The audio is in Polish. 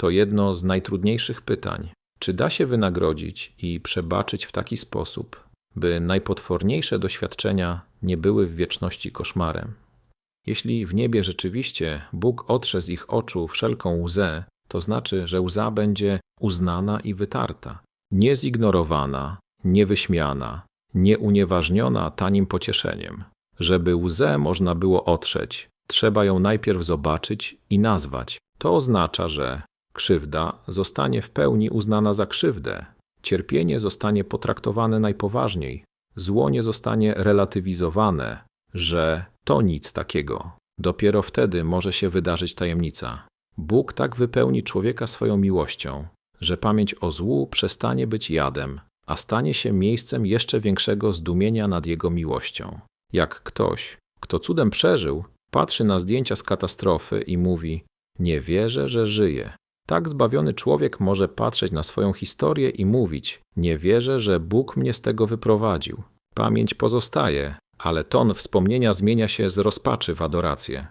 to jedno z najtrudniejszych pytań. Czy da się wynagrodzić i przebaczyć w taki sposób, by najpotworniejsze doświadczenia nie były w wieczności koszmarem? Jeśli w niebie rzeczywiście Bóg otrze z ich oczu wszelką łzę, to znaczy, że łza będzie uznana i wytarta, nie zignorowana, nie wyśmiana, nie unieważniona tanim pocieszeniem. Żeby łzę można było otrzeć, trzeba ją najpierw zobaczyć i nazwać. To oznacza, że krzywda zostanie w pełni uznana za krzywdę, cierpienie zostanie potraktowane najpoważniej, zło nie zostanie relatywizowane, że to nic takiego. Dopiero wtedy może się wydarzyć tajemnica. Bóg tak wypełni człowieka swoją miłością, że pamięć o złu przestanie być jadem, a stanie się miejscem jeszcze większego zdumienia nad jego miłością. Jak ktoś, kto cudem przeżył, patrzy na zdjęcia z katastrofy i mówi: Nie wierzę, że żyje. Tak zbawiony człowiek może patrzeć na swoją historię i mówić: Nie wierzę, że Bóg mnie z tego wyprowadził. Pamięć pozostaje, ale ton wspomnienia zmienia się z rozpaczy w adorację.